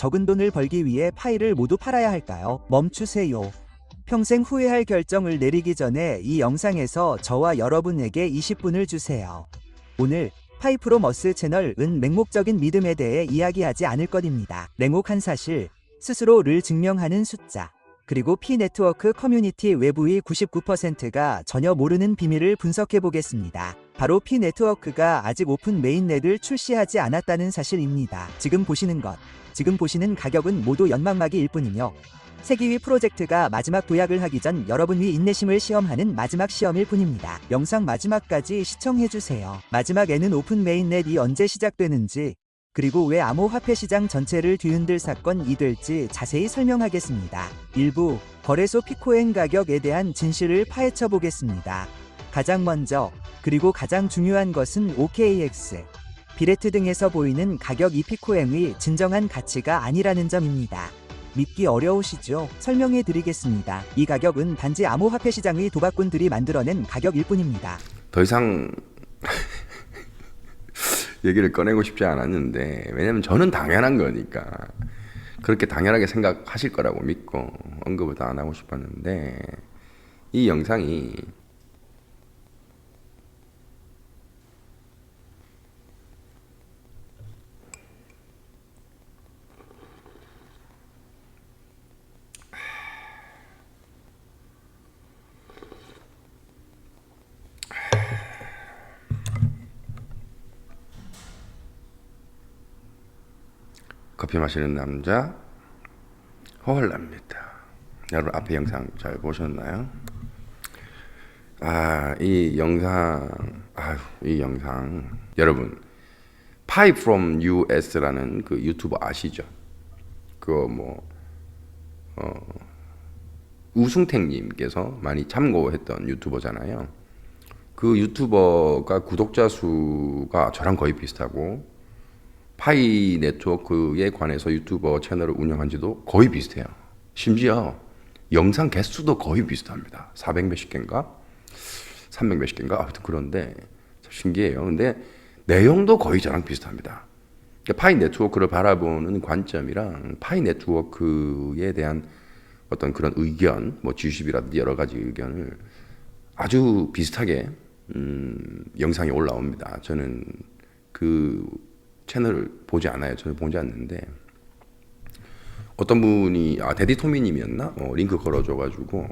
적은 돈을 벌기 위해 파이를 모두 팔아야 할까요? 멈추세요. 평생 후회할 결정을 내리기 전에 이 영상에서 저와 여러분에게 20분을 주세요. 오늘 파이프로 머스 채널은 맹목적인 믿음에 대해 이야기하지 않을 것입니다. 냉혹한 사실, 스스로를 증명하는 숫자, 그리고 P 네트워크 커뮤니티 외부의 99%가 전혀 모르는 비밀을 분석해 보겠습니다. 바로 P 네트워크가 아직 오픈 메인넷을 출시하지 않았다는 사실입니다. 지금 보시는 것, 지금 보시는 가격은 모두 연막막이일 뿐이며 세기위 프로젝트가 마지막 도약을 하기 전 여러분의 인내심을 시험하는 마지막 시험일 뿐입니다. 영상 마지막까지 시청해주세요. 마지막에는 오픈 메인넷이 언제 시작되는지, 그리고 왜 암호화폐 시장 전체를 뒤흔들 사건이 될지 자세히 설명하겠습니다. 일부 거래소 피코엔 가격에 대한 진실을 파헤쳐 보겠습니다. 가장 먼저, 그리고 가장 중요한 것은 OKX, 비레트 등에서 보이는 가격 이 피코엔의 진정한 가치가 아니라는 점입니다. 믿기 어려우시죠? 설명해 드리겠습니다. 이 가격은 단지 암호화폐 시장의 도박꾼들이 만들어낸 가격일 뿐입니다. 더 이상 얘기를 꺼내고 싶지 않았는데 왜냐면 저는 당연한 거니까 그렇게 당연하게 생각하실 거라고 믿고 언급을 다 안 하고 싶었는데 이 영상이 커피 마시는 남자 허헐랍니다. 여러분 앞에 영상 잘 보셨나요? 아, 이 영상, 아유, 이 영상. 여러분, Pie from US라는 그 유튜버 아시죠? 그거 뭐, 어, 우승택님께서 많이 참고했던 유튜버잖아요. 그 유튜버가 구독자 수가 저랑 거의 비슷하고, 파이 네트워크에 관해서 유튜버 채널을 운영한 지도 거의 비슷해요. 심지어 영상 개수도 거의 비슷합니다. 400 몇십 개인가? 300 몇십 개인가? 아무튼 그런데 참 신기해요. 근데 내용도 거의 저랑 비슷합니다. 그러니까 파이 네트워크를 바라보는 관점이랑 파이 네트워크에 대한 어떤 그런 의견, 뭐 G10이라든지 여러 가지 의견을 아주 비슷하게 음, 영상이 올라옵니다. 저는 그 채널을 보지 않아요. 저는 보지 않는데 어떤 분이 아 데디 토미님이었나 어, 링크 걸어줘가지고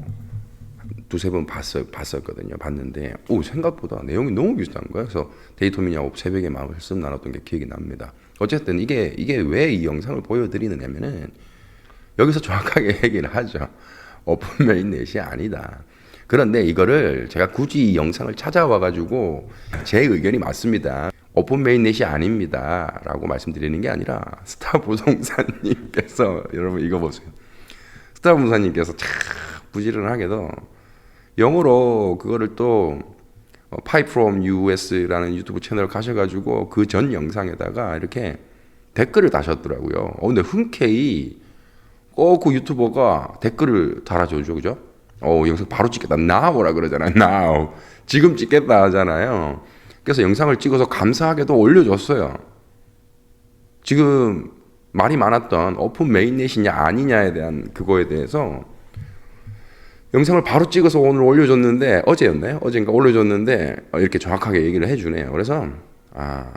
두세 번 봤어 봤었거든요. 봤는데 오 생각보다 내용이 너무 비슷한 거예요. 그래서 데디 토미님하고 새벽에 말씀 나눴던 게 기억이 납니다. 어쨌든 이게 이게 왜 이 영상을 보여드리느냐면은 여기서 정확하게 얘기를 하죠. 오픈 메인넷이 아니다. 그런데 이거를 제가 굳이 이 영상을 찾아와 가지고 제 의견이 맞습니다. 오픈 메인넷이 아닙니다. 라고 말씀드리는 게 아니라 스타 부동산님께서 여러분 이거 보세요. 스타 부동산님께서 참 부지런하게도 영어로 그거를 또 파이 프롬 US라는 유튜브 채널 가셔가지고 그 전 영상에다가 이렇게 댓글을 다셨더라고요. 어, 근데 흔쾌히 꼭그 유튜버가 댓글을 달아줘죠, 그죠? 어, 영상 바로 찍겠다. now라 그러잖아요. now. 지금 찍겠다 하잖아요. 그래서 영상을 찍어서 감사하게도 올려줬어요. 지금 말이 많았던 오픈 메인넷이냐 아니냐에 대한 그거에 대해서 영상을 바로 찍어서 오늘 올려줬는데 어제였나요? 어젠가 올려줬는데 이렇게 정확하게 얘기를 해주네요. 그래서 아,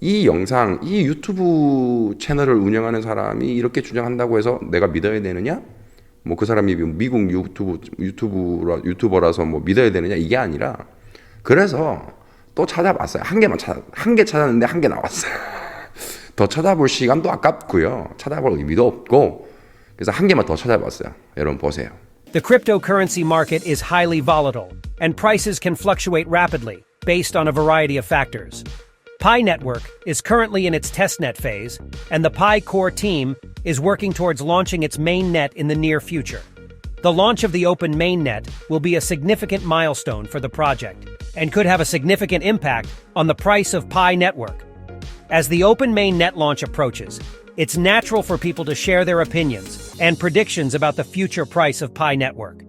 이 영상, 이 유튜브 채널을 운영하는 사람이 이렇게 주장한다고 해서 내가 믿어야 되느냐? 뭐 그 사람이 미국 유튜브 유튜브라 유튜버라서 뭐 믿어야 되느냐 이게 아니라 그래서 또 찾아봤어요. 한 개만 찾아 한 개 찾았는데 한 개 나왔어요. 더 찾아볼 시간도 아깝고요. 찾아볼 의미도 없고 그래서 한 개만 더 찾아봤어요. 여러분 보세요. The cryptocurrency market is highly volatile, and prices can fluctuate rapidly based on a variety of factors. Pi Network is currently in its testnet phase, and the Pi Core team is working towards launching its mainnet in the near future. The launch of the open mainnet will be a significant milestone for the project and could have a significant impact on the price of Pi Network. As the open mainnet launch approaches, it's natural for people to share their opinions and predictions about the future price of Pi Network.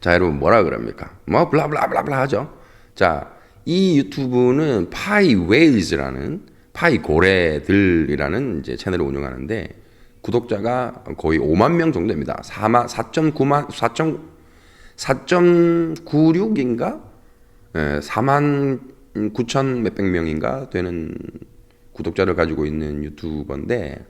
자, 여러분 뭐라 그럽니까? 뭐 블라블라블라블라 하죠. 자, 이 유튜브는 파이 웨일즈라는 파이 고래들이라는 이제 채널을 운영하는데 구독자가 거의 5만 명 정도 됩니다. 4만 4.9만 4. 4.96인가? 예, 4만 9천 몇백 명인가 되는 구독자를 가지고 있는 유튜버인데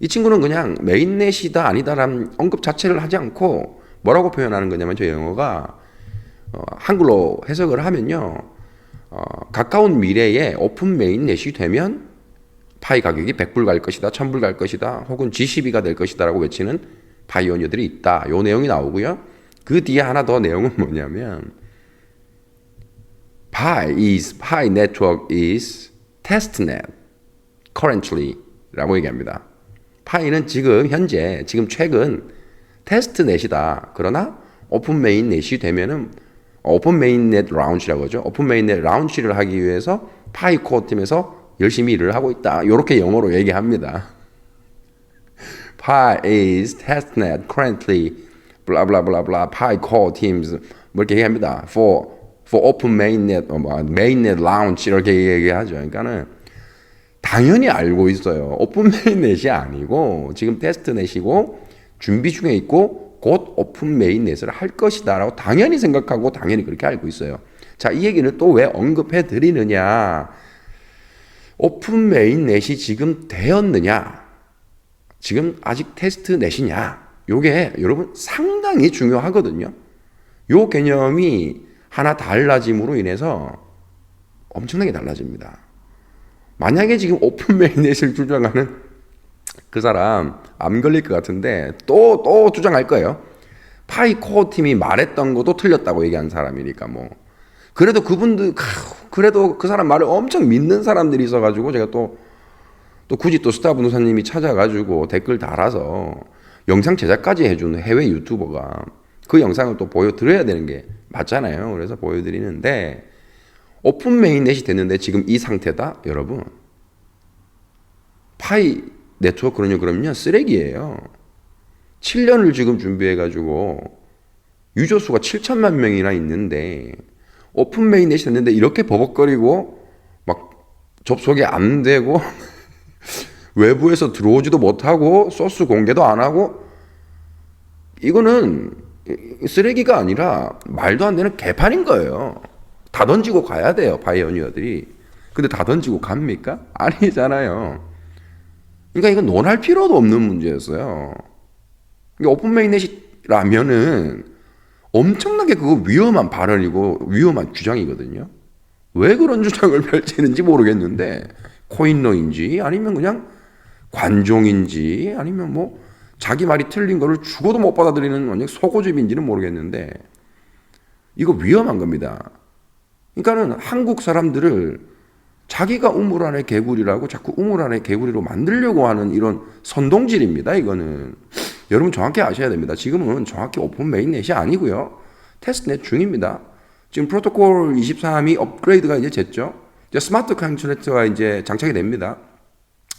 이 친구는 그냥 메인넷이다 아니다라는 언급 자체를 하지 않고 뭐라고 표현하는 거냐면 저 영어가 어, 한글로 해석을 하면요 어, 가까운 미래에 오픈 메인넷이 되면 파이 가격이 100불 갈 것이다 1000불 갈 것이다 혹은 G12가 될 것이다 라고 외치는 파이오니어들이 있다. 요 내용이 나오고요. 그 뒤에 하나 더 내용은 뭐냐면 Pi is Pi network is testnet currently라고 얘기합니다. 파이는 지금 현재 지금 최근 테스트 넷이다. 그러나 오픈 메인 넷이 되면은 오픈 메인 넷 라운치라고 하죠. 오픈 메인 넷 라운치를 하기 위해서 파이 코어 팀에서 열심히 일을 하고 있다. 이렇게 영어로 얘기합니다. Pi is testnet currently blah blah blah blah Pi core teams 뭐 이렇게 얘기합니다. For for open mainnet 어, 뭐 mainnet launch 이렇게 얘기하죠. 그러니까는 당연히 알고 있어요. 오픈 메인넷이 아니고 지금 테스트넷이고 준비 중에 있고 곧 오픈 메인넷을 할 것이다라고 당연히 생각하고 당연히 그렇게 알고 있어요. 자, 이 얘기를 또왜 언급해 드리느냐? 오픈 메인넷이 지금 되었느냐? 지금 아직 테스트넷이냐? 요게 여러분 상당히 중요하거든요. 요 개념이 하나 달라짐으로 인해서 엄청나게 달라집니다. 만약에 지금 오픈 메인넷을 주장하는 그 사람 암 걸릴 것 같은데 또 또 주장할 거예요. 파이 코어 팀이 말했던 것도 틀렸다고 얘기한 사람이니까 뭐 그래도 그분들 그래도 그 사람 말을 엄청 믿는 사람들이 있어가지고 제가 또또 굳이 또 스타 분우사님이 찾아가지고 댓글 달아서 영상 제작까지 해준 해외 유튜버가 그 영상을 또 보여드려야 되는 게 맞잖아요. 그래서 보여드리는데 오픈 메인넷이 됐는데 지금 이 상태다? 여러분. 파이 네트워크는요, 그러면요, 쓰레기예요. 7년을 지금 준비해가지고 유저 수가 7천만 명이나 있는데 오픈 메인넷이 됐는데 이렇게 버벅거리고 막 접속이 안 되고 외부에서 들어오지도 못하고 소스 공개도 안 하고 이거는 쓰레기가 아니라 말도 안 되는 개판인 거예요. 다 던지고 가야 돼요, 바이오니어들이. 근데 다 던지고 갑니까? 아니잖아요. 그러니까 이건 논할 필요도 없는 문제였어요. 오픈 메인넷이라면은 엄청나게 그거 위험한 발언이고 위험한 주장이거든요. 왜 그런 주장을 펼치는지 모르겠는데 코인러인지 아니면 그냥 관종인지 아니면 뭐 자기 말이 틀린 거를 죽어도 못 받아들이는 완전 속고집인지는 모르겠는데 이거 위험한 겁니다. 그러니까는 한국 사람들을 자기가 우물 안의 개구리라고 자꾸 우물 안의 개구리로 만들려고 하는 이런 선동질입니다. 이거는 여러분 정확히 아셔야 됩니다. 지금은 정확히 오픈 메인넷이 아니고요. 테스트넷 중입니다. 지금 프로토콜 23이 업그레이드가 이제 됐죠. 이제 스마트 컨트랙트가 이제 장착이 됩니다.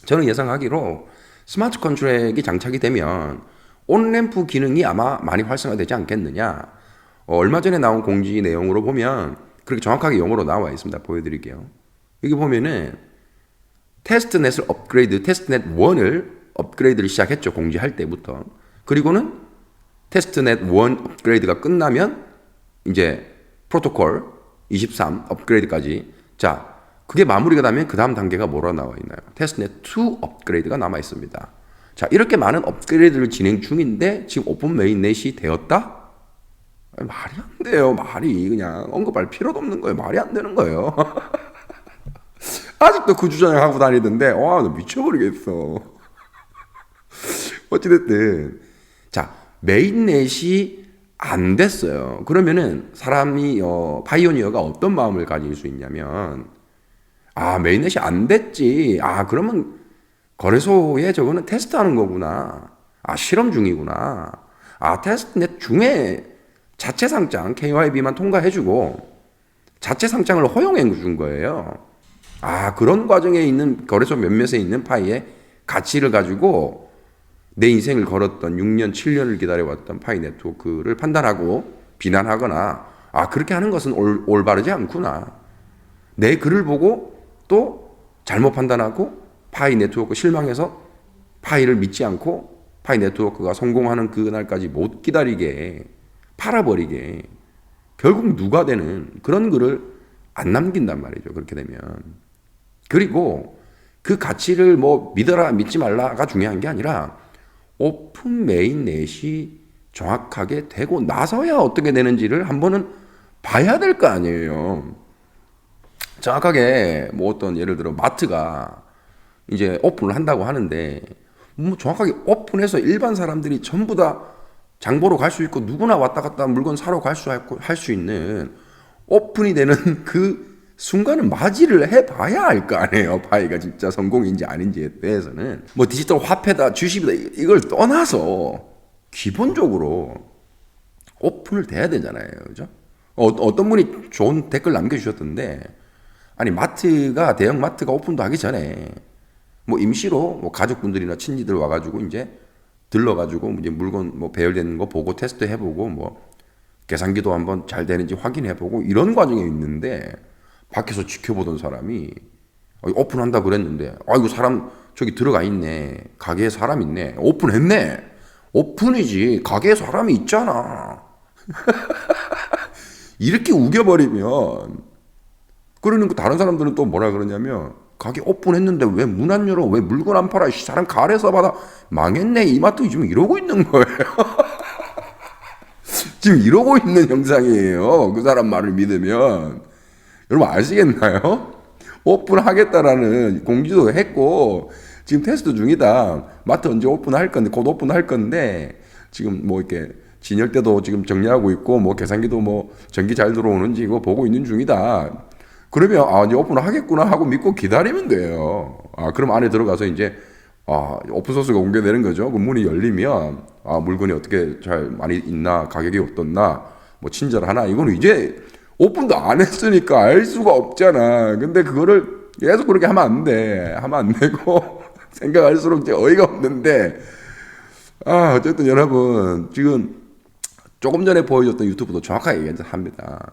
저는 예상하기로 스마트 컨트랙이 장착이 되면 온램프 기능이 아마 많이 활성화되지 않겠느냐. 어, 얼마 전에 나온 공지 내용으로 보면 그렇게 정확하게 영어로 나와 있습니다. 보여드릴게요. 여기 보면은 테스트넷을 업그레이드, 테스트넷 1을 업그레이드를 시작했죠. 공지할 때부터. 그리고는 테스트넷 1 업그레이드가 끝나면 이제 프로토콜 23 업그레이드까지 자, 그게 마무리가 되면 그 다음 단계가 뭐라 나와 있나요? 테스트넷 2 업그레이드가 남아 있습니다. 자, 이렇게 많은 업그레이드를 진행 중인데 지금 오픈 메인넷이 되었다? 말이 안 돼요. 말이 그냥 언급할 필요도 없는 거예요. 말이 안 되는 거예요. 아직도 그 주장을 하고 다니던데, 와, 나 미쳐버리겠어. 어찌됐든. 자, 메인넷이 안 됐어요. 그러면은 사람이, 어, 파이오니어가 어떤 마음을 가질 수 있냐면, 아, 메인넷이 안 됐지. 아, 그러면 거래소에 저거는 테스트 하는 거구나. 아, 실험 중이구나. 아, 테스트넷 중에 자체 상장 KYB만 통과해주고 자체 상장을 허용해 준 거예요. 아 그런 과정에 있는 거래소 몇몇에 있는 파이의 가치를 가지고 내 인생을 걸었던 6년 7년을 기다려왔던 파이 네트워크를 판단하고 비난하거나 아 그렇게 하는 것은 올, 올바르지 않구나. 내 글을 보고 또 잘못 판단하고 파이 네트워크 실망해서 파이를 믿지 않고 파이 네트워크가 성공하는 그날까지 못 기다리게 팔아버리게 결국 누가 되는 그런 글을 안 남긴단 말이죠. 그렇게 되면. 그리고 그 가치를 뭐 믿어라 믿지 말라가 중요한 게 아니라 오픈 메인넷이 정확하게 되고 나서야 어떻게 되는지를 한 번은 봐야 될 거 아니에요. 정확하게 뭐 어떤 예를 들어 마트가 이제 오픈을 한다고 하는데 뭐 정확하게 오픈해서 일반 사람들이 전부 다 장보러 갈 수 있고 누구나 왔다 갔다 물건 사러 갈 수 할 수 있는 오픈이 되는 그 순간은 맞이를 해봐야 알 거 아니에요. 파이가 진짜 성공인지 아닌지에 대해서는 뭐 디지털 화폐다 주식이다 이걸 떠나서 기본적으로 오픈을 돼야 되잖아요. 그죠? 어, 어떤 분이 좋은 댓글 남겨주셨던데 아니 마트가 대형 마트가 오픈도 하기 전에 뭐 임시로 뭐 가족분들이나 친지들 와가지고 이제 들러가지고 이제 물건 뭐 배열되는 거 보고 테스트 해보고 뭐 계산기도 한번 잘 되는지 확인해보고 이런 과정이 있는데 밖에서 지켜보던 사람이 어, 오픈한다 그랬는데 아이고 사람 저기 들어가 있네. 가게에 사람 있네. 오픈했네. 오픈이지. 가게에 사람이 있잖아. 이렇게 우겨버리면 그러는 거 다른 사람들은 또 뭐라 그러냐면 가게 오픈했는데 왜 문 안 열어? 왜 물건 안 팔아? 이 사람 가래서 받아? 망했네. 이마트 지금 이러고 있는 거예요. 지금 이러고 있는 영상이에요. 그 사람 말을 믿으면. 여러분 아시겠나요? 오픈하겠다라는 공지도 했고 지금 테스트 중이다. 마트 언제 오픈할 건데 곧 오픈할 건데 지금 뭐 이렇게 진열 때도 지금 정리하고 있고 뭐 계산기도 뭐 전기 잘 들어오는지 이거 보고 있는 중이다. 그러면 아 이제 오픈을 하겠구나 하고 믿고 기다리면 돼요. 아 그럼 안에 들어가서 이제 아 오픈 소스가 공개되는 거죠. 그 문이 열리면 아 물건이 어떻게 잘 많이 있나 가격이 어떻나 뭐 친절하나 이거는 이제 오픈도 안 했으니까 알 수가 없잖아. 근데 그거를 계속 그렇게 하면 안 돼. 하면 안 되고 생각할수록 이제 어이가 없는데 아 어쨌든 여러분 지금 조금 전에 보여줬던 유튜브도 정확하게 얘기합니다.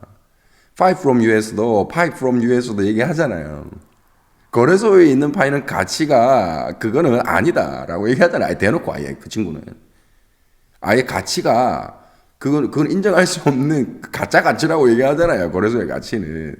Five from US도 Five from US도 얘기하잖아요. 거래소에 있는 파이는 가치가 그거는 아니다라고 얘기하잖아요. 아예 대놓고 아예 그 친구는 아예 가치가 그건 그건 인정할 수 없는 가짜 가치라고 얘기하잖아요. 거래소의 가치는.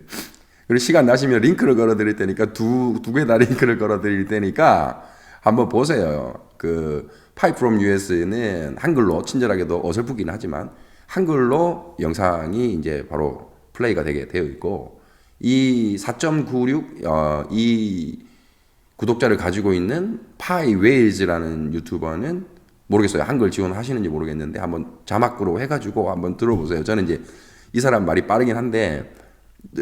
그리고 시간 나시면 링크를 걸어 드릴 테니까 두 두 개 다 링크를 걸어 드릴 테니까 한번 보세요. 그 파이 프롬 US는 한글로 친절하게도 어설프긴 하지만 한글로 영상이 이제 바로 플레이가 되게 되어 있고 이 4.96 어, 이 구독자를 가지고 있는 파이 웨일즈라는 유튜버는 모르겠어요. 한글 지원하시는지 모르겠는데 한번 자막으로 해가지고 한번 들어보세요. 저는 이제 이 사람 말이 빠르긴 한데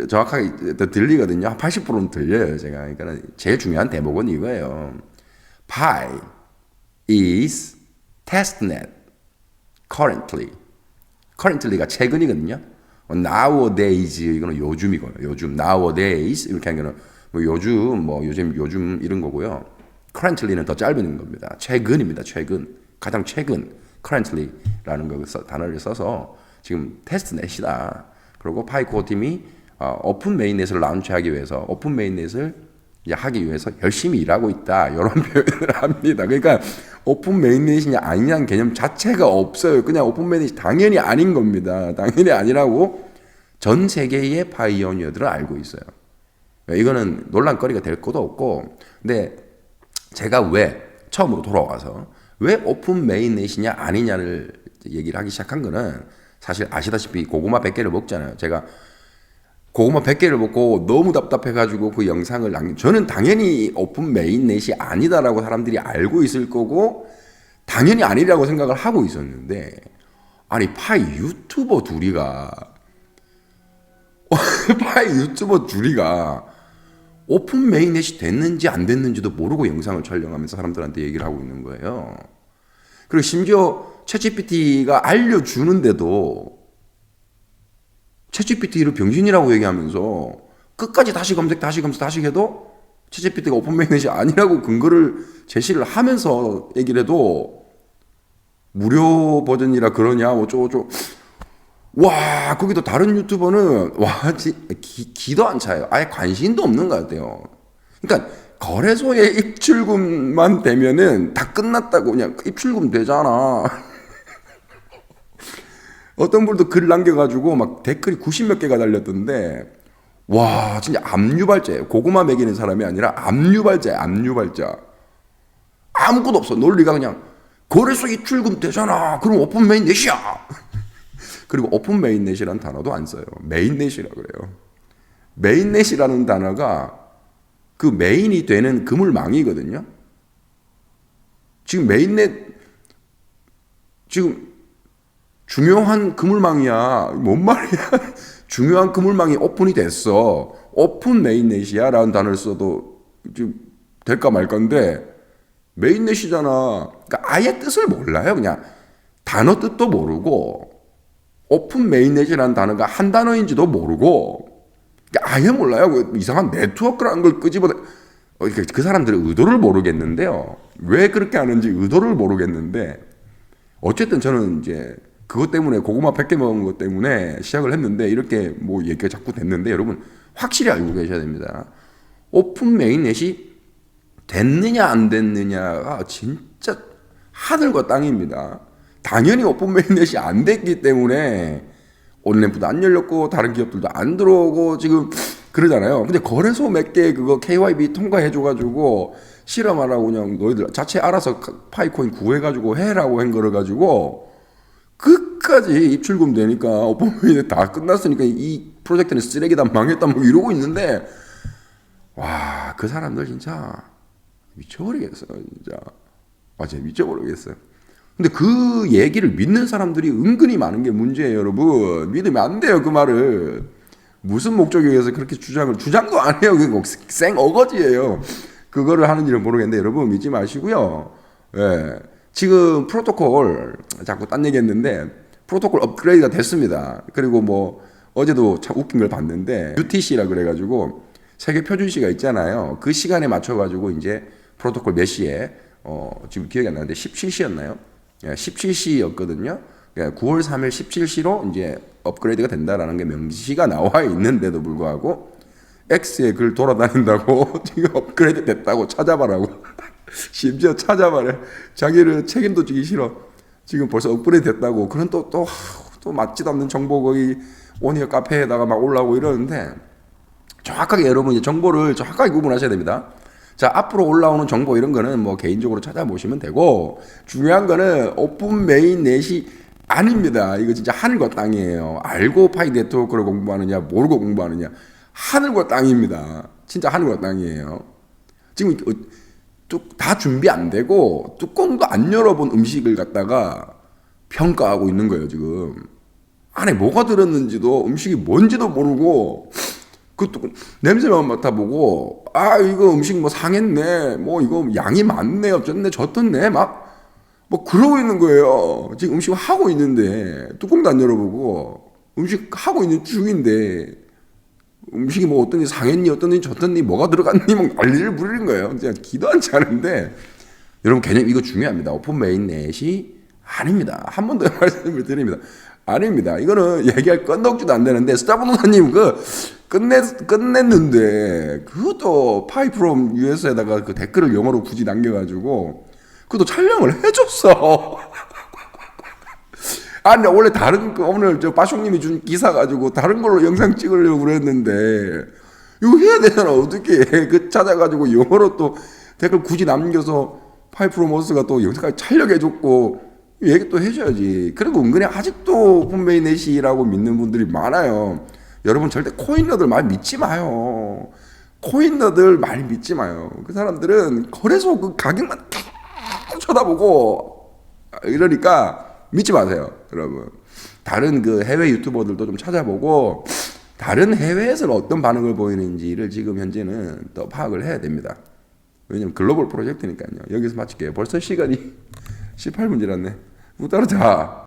정확하게 들리거든요. 한 80%는 들려요. 제가. 그러니까 제일 중요한 대목은 이거예요. Pi is testnet currently. currently가 최근이거든요. Nowadays 이거는 요즘이고요. 요즘 nowadays 이렇게 하는 거는 뭐 요즘 뭐 요즘 요즘 이런 거고요. currently는 더 짧은 겁니다. 최근입니다. 최근 가장 최근 currently라는 거 써, 단어를 써서 지금 테스트 넷이다. 그리고 파이코어 팀이 어, 오픈 메인넷을 라운치하기 위해서 오픈 메인넷을 하기 위해서 열심히 일하고 있다 이런 표현을 합니다. 그러니까 오픈 메인넷이냐 아니냐는 개념 자체가 없어요. 그냥 오픈 메인넷이 당연히 아닌 겁니다. 당연히 아니라고 전 세계의 파이오니어들은 알고 있어요. 이거는 논란거리가 될 것도 없고, 근데 제가 왜 처음으로 돌아와서 왜 오픈 메인넷이냐 아니냐를 얘기를 하기 시작한 거는 사실 아시다시피 고구마 100개를 먹잖아요. 제가 고구마 100개를 먹고 너무 답답해가지고 그 영상을 남긴, 저는 당연히 오픈 메인넷이 아니다라고 사람들이 알고 있을 거고, 당연히 아니라고 생각을 하고 있었는데, 아니, 파이 유튜버 둘이가, 파이 유튜버 둘이가 오픈 메인넷이 됐는지 안 됐는지도 모르고 영상을 촬영하면서 사람들한테 얘기를 하고 있는 거예요. 그리고 심지어 챗GPT가 알려주는데도 챗GPT를 병신이라고 얘기하면서 끝까지 다시 검색, 다시 검색, 다시 해도 챗GPT가 오픈 메인넷이 아니라고 근거를 제시를 하면서 얘기를 해도 무료 버전이라 그러냐, 어쩌고저쩌고. 와, 거기도 다른 유튜버는, 와, 지, 기, 기도 안 차요. 아예 관심도 없는 것 같아요. 그러니까 거래소에 입출금만 되면은 다 끝났다고 그냥 입출금 되잖아. 어떤 분도 글 남겨가지고 막 댓글이 90몇 개가 달렸던데 와 진짜 압류발자예요. 고구마 먹이는 사람이 아니라 압류발자야 압류발자. 아무것도 없어. 논리가 그냥 거래소 입출금 되잖아. 그럼 오픈 메인넷이야. 그리고 오픈 메인넷이라는 단어도 안 써요. 메인넷이라 그래요. 메인넷이라는 단어가 그 메인이 되는 그물망이거든요. 지금 메인넷 지금 중요한 그물망이야. 뭔 말이야? 중요한 그물망이 오픈이 됐어. 오픈 메인넷이야 라는 단어를 써도 될까 말 건데 메인넷이잖아. 그러니까 아예 뜻을 몰라요. 그냥 단어 뜻도 모르고 오픈 메인넷이라는 단어가 한 단어인지도 모르고 그러니까 아예 몰라요. 그 이상한 네트워크라는 걸 끄집어내. 어, 그러니까 그 사람들의 의도를 모르겠는데요. 왜 그렇게 하는지 의도를 모르겠는데 어쨌든 저는 이제 그것 때문에 고구마 100개 먹은 것 때문에 시작을 했는데 이렇게 뭐 얘기가 자꾸 됐는데 여러분 확실히 알고 계셔야 됩니다. 오픈 메인넷이 됐느냐 안 됐느냐가 진짜 하늘과 땅입니다. 당연히 오픈 메인넷이 안 됐기 때문에 온램프도 안 열렸고 다른 기업들도 안 들어오고 지금 그러잖아요. 근데 거래소 몇 개 그거 KYB 통과해 줘가지고 실험하라고 그냥 너희들 자체 알아서 파이코인 구해가지고 해라고 한 거를 가지고 끝까지 입출금 되니까 메인넷 다 끝났으니까 이 프로젝트는 쓰레기다 망했다 뭐 이러고 있는데 와 그 사람들 진짜 미쳐버리겠어요 진짜. 아 진짜 미쳐버리겠어요. 근데 그 얘기를 믿는 사람들이 은근히 많은 게 문제예요 여러분. 믿으면 안 돼요 그 말을. 무슨 목적에 의해서 그렇게 주장을 주장도 안 해요. 그거 생 어거지예요. 그거를 하는지는 모르겠는데 여러분 믿지 마시고요. 예 지금 프로토콜 자꾸 딴 얘기했는데 프로토콜 업그레이드가 됐습니다 그리고 뭐 어제도 참 웃긴 걸 봤는데 UTC라 그래가지고 세계 표준 시가 있잖아요. 그 시간에 맞춰가지고 이제 프로토콜 몇 시에 어 지금 기억이 안 나는데 17시였나요? 예, 17시였거든요. 예, 9월 3일 17시로 이제 업그레이드가 된다라는 게 명시가 나와 있는데도 불구하고 X에 글 돌아다닌다고 지금 업그레이드 됐다고 찾아봐라고 심지어 찾아봐래 자기를 책임도 지기 싫어 지금 벌써 업그레이드 됐다고 그런 또 또 또 맞지도 않는 정보 거기 오니어 카페에다가 막 올라오고 이러는데 정확하게 여러분 이제 정보를 정확하게 구분하셔야 됩니다. 자, 앞으로 올라오는 정보 이런 거는 뭐 개인적으로 찾아보시면 되고 중요한 거는 오픈 메인 넷이 아닙니다. 이거 진짜 하늘과 땅이에요. 알고 파이 네트워크를 공부하느냐, 모르고 공부하느냐. 하늘과 땅입니다. 진짜 하늘과 땅이에요. 지금 어, 뚝- 다 준비 안 되고 뚜껑도 안 열어본 음식을 갖다가 평가하고 있는 거예요, 지금. 안에 뭐가 들었는지도 음식이 뭔지도 모르고 그또 냄새만 맡아보고 아 이거 음식 뭐 상했네 뭐 이거 양이 많네 어쨌네 저떻네 막 뭐 그러고 있는 거예요 지금 음식 하고 있는데 뚜껑도 안 열어보고 음식 하고 있는 중인데 음식이 뭐 어떠니 상했니 어떠니 저떠니 뭐가 들어갔니 막 난리를 부리는 거예요. 진짜 기도 안 차는데 여러분 개념 이거 중요합니다. 오픈 메인넷이 아닙니다. 한 번 더 말씀을 드립니다. 아닙니다. 이거는 얘기할 건덕지도 안 되는데 스타브노사님 그 끝냈 끝냈는데 그것도 파이프롬 US에다가 그 댓글을 영어로 굳이 남겨가지고 그것도 촬영을 해줬어. 아니 원래 다른 그 오늘 저 바숑님이 준 기사 가지고 다른 걸로 영상 찍으려고 그랬는데 이거 해야 되잖아 어떻게 그 찾아가지고 영어로 또 댓글 굳이 남겨서 파이프로머스가 또 영상까지 촬영해줬고 얘기 또 해줘야지. 그리고 은근히 아직도 폰메이 넷이라고 믿는 분들이 많아요. 여러분 절대 코인러들 말 믿지 마요. 코인러들 말 믿지 마요. 그 사람들은 거래소 그 가격만 쳐다보고 이러니까 믿지 마세요, 여러분. 다른 그 해외 유튜버들도 좀 찾아보고 다른 해외에서는 어떤 반응을 보이는지를 지금 현재는 더 파악을 해야 됩니다. 왜냐면 글로벌 프로젝트니까요. 여기서 마칠게요. 벌써 시간이 18분 지났네. 못 따라자.